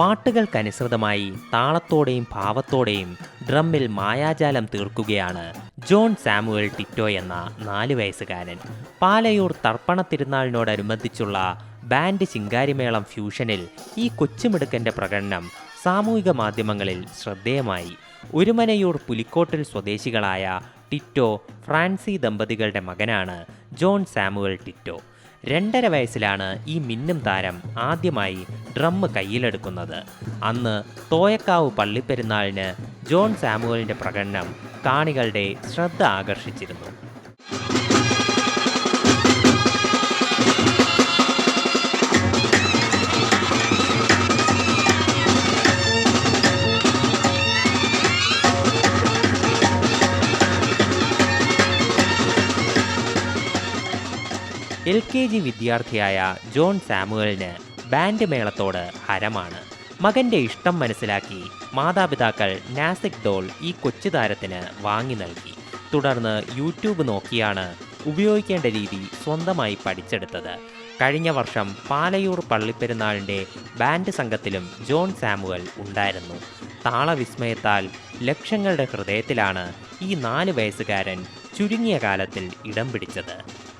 പാട്ടുകൾക്കനുസൃതമായി താളത്തോടെയും ഭാവത്തോടെയും ഡ്രമ്മിൽ മായാജാലം തീർക്കുകയാണ് John Samuel Tito എന്ന നാല് വയസ്സുകാരൻ. പാലയൂർ തർപ്പണ തിരുനാളിനോടനുബന്ധിച്ചുള്ള ബാൻഡ് ശിങ്കാരിമേളം ഫ്യൂഷനിൽ ഈ കൊച്ചുമിടുക്കന്റെ പ്രകടനം സാമൂഹിക മാധ്യമങ്ങളിൽ ശ്രദ്ധേയമായി. ഒരുമനയൂർ പുലിക്കോട്ടിൽ സ്വദേശികളായ ടിറ്റോ ഫ്രാൻസി ദമ്പതികളുടെ മകനാണ് ജോൺ സാമുവൽ ടിറ്റോ. രണ്ടര വയസ്സിലാണ് ഈ മിന്നും താരം ആദ്യമായി ഡ്രമ്മ് കയ്യിലെടുക്കുന്നത്. അന്ന് തോയക്കാവ് പള്ളിപ്പെരുന്നാളിന് ജോൺ സാമുവലിന്റെ പ്രകടനം കാണികളുടെ ശ്രദ്ധ ആകർഷിച്ചിരുന്നു. എൽ കെ ജി വിദ്യാർത്ഥിയായ ജോൺ സാമുവലിന് ബാൻഡ് മേളത്തോട് ഹരമാണ്. മകന്റെ ഇഷ്ടം മനസ്സിലാക്കി മാതാപിതാക്കൾ നാസിക് ഡോൾ ഈ കൊച്ചു താരത്തിന് വാങ്ങി നൽകി. തുടർന്ന് യൂട്യൂബ് നോക്കിയാണ് ഉപയോഗിക്കേണ്ട രീതി സ്വന്തമായി പഠിച്ചെടുത്തത്. കഴിഞ്ഞ വർഷം പാലയൂർ പള്ളിപ്പെരുന്നാളിന്റെ ബാൻഡ് സംഘത്തിലും ജോൺ സാമുവൽ ഉണ്ടായിരുന്നു. താളവിസ്മയത്താൽ ലക്ഷങ്ങളുടെ ഹൃദയത്തിലാണ് ഈ നാല് വയസ്സുകാരൻ ചുരുങ്ങിയ കാലത്തിൽ ഇടം പിടിച്ചത്.